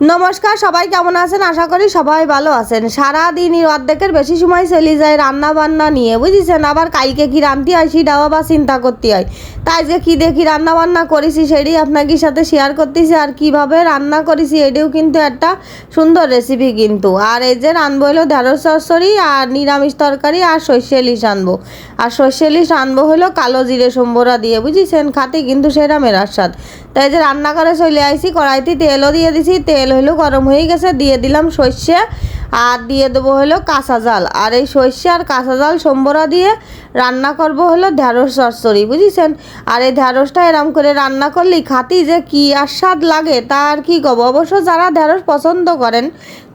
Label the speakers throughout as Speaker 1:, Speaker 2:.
Speaker 1: নমস্কার, সবাই কেমন আছেন? আশা করি সবাই ভালো আছেন। সারা দিনই অর্ধেকের বেশি সময় চলে যায় রান্না বান্না নিয়ে, বুঝেছেন? আবার কালকে কি রাঁধতে হয় সেটাও আবার চিন্তা করতে হয়। তাই যে কি দেখি রান্না বান্না করেছি সেটাই আপনাদের সাথে শেয়ার করতেছি আর কীভাবে রান্না করেছি এটাও কিন্তু একটা সুন্দর রেসিপি কিন্তু। আর এই যে রানবো হলো ঢেঁড়স চচ্চড়ি আর নিরামিষ তরকারি আর সর্ষে ইলিশ আনব আর সর্ষে ইলিশ আনব হলো কালো জিরে সম্বরা দিয়ে, বুঝেছেন? খাতে কিন্তু সেরা মেরার স্বাদ তাই যে রান্না করে চলে আইসি কড়াইতে তেলও দিয়ে দিছি, তেল হলো গরম হয়ে গেছে, দিয়ে দিলাম সর্ষে আর দিয়ে দেবো হলো কাঁচা জাল। আর এই সর্ষে আর কাঁচা জাল সম্বরা দিয়ে রান্না করব হলো ঢ্যাঁড়স চচ্চড়ি, বুঝেছেন? আর এই ঢ্যাঁড়সটা এরম করে রান্না করলেই খাতি যে কি আর স্বাদ লাগে, তা আর কি কব? অবশ্য যারা ঢ্যাঁড়স পছন্দ করেন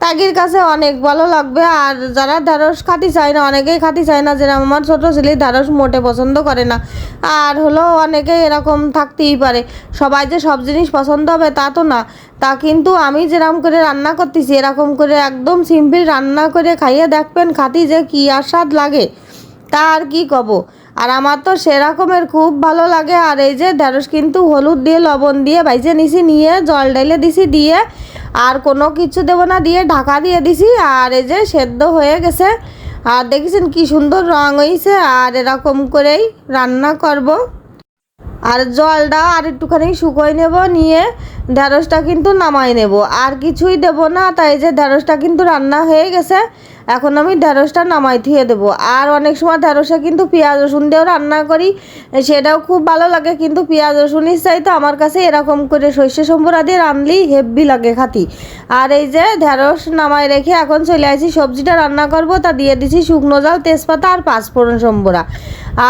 Speaker 1: তাগির কাছে অনেক ভালো লাগবে। আর যারা ঢ্যাঁড়স খাতি চায় না, অনেকেই খাতি চায় না, যেরকম আমার ছোটো ছেলে ঢ্যাঁড়স মোটে পছন্দ করে না। আর হলো অনেকেই এরকম থাকতেই পারে। সবাই যে সব জিনিস পছন্দ হবে তা তো না। তা কিন্তু আমি যেরকম করে রান্না করতেছি, এরকম করে একদম সিম্পল রান্না করে খাইয়ে দেখবেন খাতি যে কি আর স্বাদ লাগে, তা আর কি কব। আর আমার তো সেরকমের খুব ভালো লাগে, আর এই যে ঢেঁড়স কিন্তু হলুদ দিয়ে, লবণ দিয়ে বাইজে নিছি, নিয়ে জল ঢেলে দিছি দিয়ে, আর কোনো কিছু দেবো না, দিয়ে ঢাকা দিয়ে দিছি, আর এই যে সেদ্ধ হয়ে গেছে। আর দেখেছেন কি সুন্দর রং হয়েছে আর এরকম করেই রান্না করব। আর জলটা আর একটুখানি শুকোয় নেব, নিয়ে ঢেঁড়সটা কিন্তু নামাই নেব। আর কিছুই দেব না, তাই যে ঢেঁড়সটা কিন্তু রান্না হয়ে গেছে। এখন আমি ঢেঁড়সটা নামাই থিয়ে দেবো। আর অনেক সময় ঢেঁড়সে কিন্তু পেঁয়াজ রসুন দিয়েও রান্না করি, সেটাও খুব ভালো লাগে, কিন্তু পেঁয়াজ রসুনের চাইতে আমার কাছে এরকম করে সর্ষে সম্বরা দিয়ে রানলেই হেভি লাগে খাতি। আর এই যে ঢেঁড়স নামাই রেখে এখন চলে আসি, সবজিটা রান্না করব, তা দিয়ে দিছি শুকনো জাল, তেজপাতা আর পাঁচফোড়ন সম্বরা।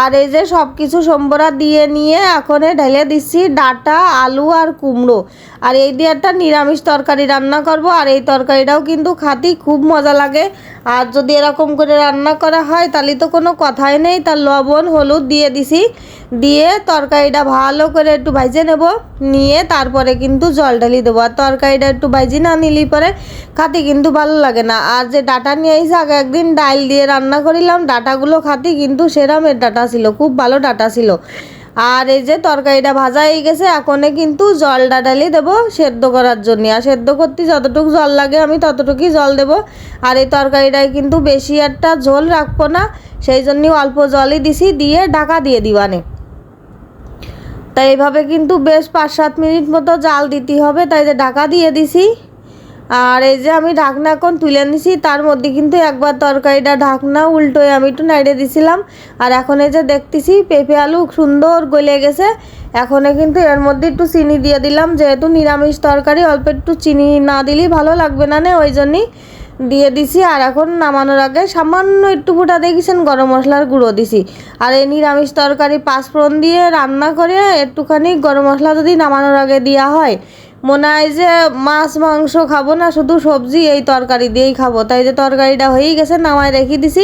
Speaker 1: আর এই যে সব কিছু সম্বরা দিয়ে নিয়ে এখন ঢেলে দিচ্ছি ডাটা, আলু আর কুমড়ো। আর এই দিয়ে একটা নিরামিষ তরকারি রান্না করব, আর এই তরকারিটাও কিন্তু খাতি খুব মজা লাগে। আর যদি এরকম করে রান্না করা হয়, তাহলে তো কোনো কথাই নেই। তার লবণ, হলুদ দিয়ে দিছি। দিয়ে তরকারিটা ভালো করে একটু ভাজে নেব। নিয়ে তারপরে কিন্তু জল ঢালি দেবো। আর তরকারিটা একটু ভাজি না নিলি পরে খাতে কিন্তু ভালো লাগে না। আর যে ডাটা নিয়ে এসে আগে একদিন ডাল দিয়ে রান্না করিলাম। ডাটাগুলো খাতে কিন্তু সেরামের ডাটা ছিল, খুব ভালো ডাটা ছিল। আর এই যে তরকারিটা ভাজা হয়ে গেছে, এখনে কিন্তু জলটা ডালি দেবো সেদ্ধ করার জন্য। আর সেদ্ধ করতে যতটুকু জল লাগে আমি ততটুকুই জল দেবো। আর এই তরকারিটায় কিন্তু বেশি একটা ঝোল রাখব না, সেই জন্য অল্প জলই দিছি, দিয়ে ঢাকা দিয়ে দিবানে। তাই এইভাবে কিন্তু বেশ পাঁচ সাত মিনিট মতো জাল দিতে হবে, তাই যে ঢাকা দিয়ে দিছি। আর এই যে আমি ঢাকনা এখন তুলে নিছি তার মধ্যে কিন্তু একবার তরকারিটা ঢাকনা উল্টোয় আমি একটু নাইড়ে দিছিলাম। আর এখন এই যে দেখতেছি, পেঁপে আলু সুন্দর গলে গেছে। এখন কিন্তু এর মধ্যে একটু চিনি দিয়ে দিলাম, যেহেতু নিরামিষ তরকারি, অল্প একটু চিনি না দিলেই ভালো লাগবে না না, ওই জন্যই দিয়ে দিছি। আর এখন নামানোর আগে সামান্য একটু ফুটা দেখেছেন গরম মশলার গুঁড়ো দিছি। আর এই নিরামিষ তরকারি পাঁচফোড়ন দিয়ে রান্না করে একটুখানি গরম মশলা যদি নামানোর আগে দেওয়া হয় মনে হয় যে মাছ, মাংস খাব না, শুধু সবজি এই তরকারি দিয়েই খাব। তাই যে তরকারিটা হয়েই গেছে, নামায় রেখে দিছি।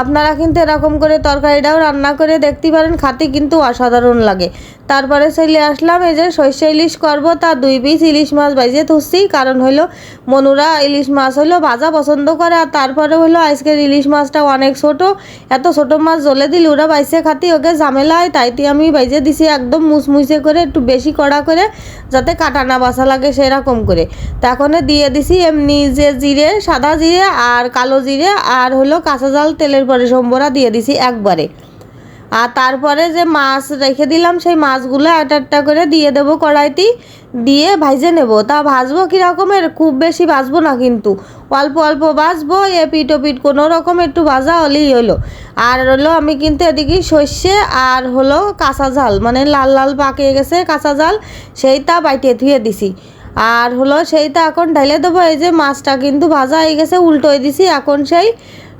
Speaker 1: আপনারা কিন্তু এরকম করে তরকারিটাও রান্না করে দেখতে পারেন, খাতে কিন্তু অসাধারণ লাগে। তারপরে চলে আসলাম, এই যে সর্ষে ইলিশ করব, তা দুই পিস ইলিশ মাছ ভাজিয়ে থুসছি কারণ হইল মনুরা ইলিশ মাছ হলো ভাজা পছন্দ করে, আর তারপরে হইল আজকের ইলিশ মাছটা অনেক ছোট। এত ছোট মাছ জ্বলে দিল ওরা বাইসে খাতি, ওকে ঝামেলা হয় তাইতে আমি বাইজে দিছি একদম মুসমুসে করে, একটু বেশি কড়া করে, যাতে কাটা না বাসা লাগে সেরকম করে। তখন দিয়ে দিছি এমনি যে জিরে, সাদা জিরে আর কালো জিরে আর হলো কাঁচা জাল তেলের পরে সম্বরা দিয়ে দিছি একবারে। আর তারপরে যে মাছ রেখে দিলাম, সেই মাছগুলো একটা একটা করে দিয়ে দেবো কড়াইতে, দিয়ে ভাজে নেব। তা ভাজবো কীরকমের? খুব বেশি ভাজবো না কিন্তু। অল্প অল্প ভাজবো এ পিঠ পিঠ কোনো রকম একটু ভাজা হলেই হলো। আর হলো আমি কিন্তু এদিকে সর্ষে আর হলো কাঁচা ঝাল মানে লাল লাল পাকিয়ে গেছে কাঁচা ঝাল, সেইটা বাইটে ধুয়ে দিছি। আর হলো সেইটা এখন ঢেলে দেবো, এই যে মাছটা কিন্তু ভাজা হয়ে গেছে উল্টোই দিছি, এখন সেই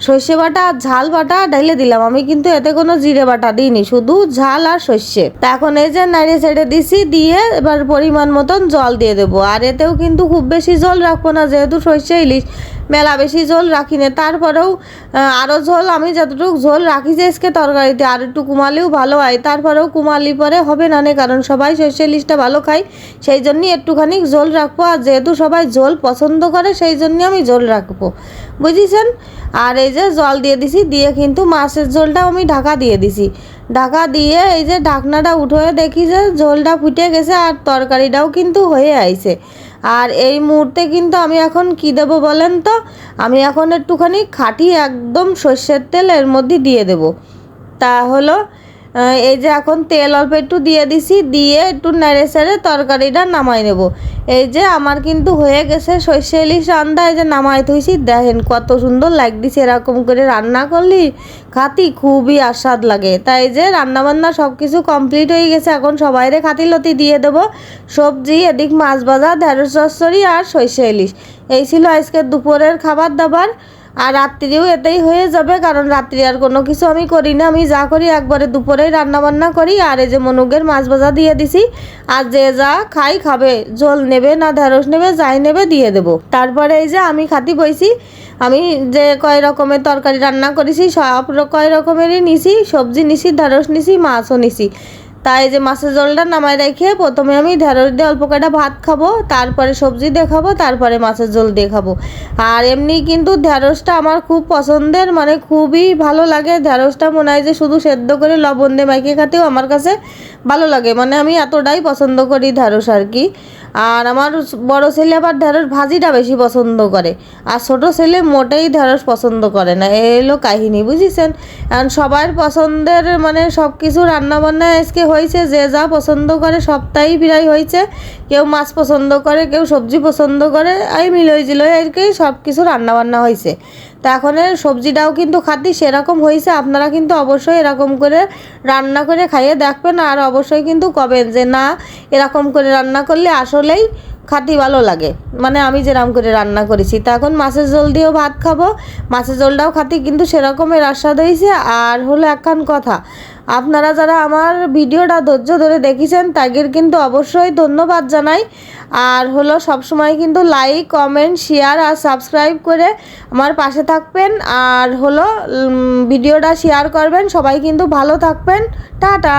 Speaker 1: সর্ষে বাটা আর ঝাল বাটা ঢেলে দিলাম। আমি কিন্তু এতে কোনো জিরে বাটা দিইনি, শুধু ঝাল আর সর্ষে। তা এখন এই যে নাড়িয়ে ছেড়ে দিছি, দিয়ে এবার পরিমাণ মতন জল দিয়ে দেবো। আর এতেও কিন্তু খুব বেশি জল রাখব না, যেহেতু সর্ষে ইলিশ। মেলা বেশি ঝোল রাখি না তারপরেও আরও ঝোল আমি যতটুকু ঝোল রাখি যে আজকে তরকারিতে, আর একটু কুমালেও ভালো হয়। তারপরেও কুমালি পরে হবে না কারণ সবাই সর্ষে ইলিশটা ভালো খায়। সেই জন্যই একটুখানি ঝোল রাখব। আর যেহেতু সবাই ঝোল পছন্দ করে, সেই জন্যই আমি ঝোল রাখব। বুঝেছেন? আর এই যে জল দিয়ে দিছি, দিয়ে কিন্তু মাছের ঝোলটাও আমি ঢাকা দিয়ে দিছি। ঢাকা দিয়ে এই যে ঢাকনাটা উঠে দেখি যে ঝোলটা ফুটে গেছে আর তরকারিটাও কিন্তু হয়ে আইছে। আর এই মুহূর্তে কিন্তু আমি এখন কি দেব বলেন তো? আমি এখন একটুখানি খাঁটি একদম সর্ষের তেল এর মধ্যে দিয়ে দেব। তা হলো এই যে এখন তেল অল্প একটু দিয়ে দিছি, দিয়ে একটু নেড়ে সেড়ে তরকারিটা নামাই নেব। এই যে আমার কিন্তু হয়ে গেছে সর্ষে ইলিশ রান্না এই যে নামাই থইছি। দেখেন কত সুন্দর লাগতেছে, এরকম করে রান্না করলি খাতি খুবই আস্বাদ লাগে। তাই যে রান্না বান্না সব কিছু কমপ্লিট হয়ে গেছে, এখন সবাইরে খাতি লতি দিয়ে দেবো। সবজি, এদিক মাছ ভাজা, ঢেঁড়স চচ্চড়ি আর সর্ষে ইলিশ। এই ছিল আজকের দুপুরের খাবার দাবার। আর রাত্রিও এতেই হয়ে যাবে, কারণ রাত্রি আর কোনো কিছু আমি করি না। আমি যা করি, একবারে দুপুরেই রান্না বান্না করি। আর এই যে মনুগের মাছ ভাজা দিয়ে দিছি, আর যে যা খাই খাবে, জল নেবে না ঢেঁড়স নেবে, যাই নেবে দিয়ে দেবো। তারপরে এই যে আমি খাতি বইছি, আমি যে কয় রকমের তরকারি রান্না করেছি, সব কয় রকমেরই নিছি, সবজি নিছি, ঢেঁড়স নিছি, মাছও নিছি। তাই যে মাছের জলটা নামাই রেখে প্রথমে আমি ঢেঁড়স দিয়ে অল্প কয়টা ভাত খাব, তারপরে সবজি দিয়ে খাব তারপরে মাছের জল দিয়ে খাব আর এমনি কিন্তু ঢেঁড়সটা আমার খুব পছন্দের মানে খুবই ভালো লাগে। ঢেঁড়সটা মনে হয় যে শুধু সেদ্ধ করে লবণ দিয়ে মাইকে খাতেও আমার কাছে ভালো লাগে। মানে আমি এতটাই পছন্দ করি ঢেঁড়স আর কি। আর আমার বড় ছেলে আবার ঢেঁড়স ভাজিটা বেশি পছন্দ করে। আর ছোট ছেলে মোটেই ঢেঁড়স পছন্দ করে না। এই হলো কাহিনী, বুঝেছেন? এখন সবার পছন্দের মানে সব কিছু রান্নাবান্না আজকে হয়েছে, যে যা পছন্দ করে সবটাই প্রায় হয়েছে। কেউ মাছ পছন্দ করে, কেউ সবজি পছন্দ করে, এই জিলই আর কি সব কিছু রান্নাবান্না হয়েছে। তা এখন সবজিটাও কিন্তু খাতি সেরকম হয়েছে আপনারা কিন্তু অবশ্যই এরকম করে রান্না করে খাইয়ে দেখবেন, আর অবশ্যই কিন্তু কবেন যে না, এরকম করে রান্না করলে আসলেই খাতি ভালো লাগে। মানে আমি যেরকম করে রান্না করেছি, তা এখন মাছের জল দিয়েও ভাত খাব। মাছের ঝোলটাও খাতি কিন্তু সেরকমের আস্বাদ হয়েছে। আর হলো একখান কথা, আপনারা যারা আমার ভিডিওটা ধৈর্য ধরে দেখেছেন তাদের কিন্তু অবশ্যই ধন্যবাদ জানাই। আর হলো সবসময় কিন্তু লাইক কমেন্ট শেয়ার আর সাবস্ক্রাইব করে আমার পাশে থাকবেন। আর হলো ভিডিওটা শেয়ার করবেন। সবাই কিন্তু ভালো থাকবেন। টাটা!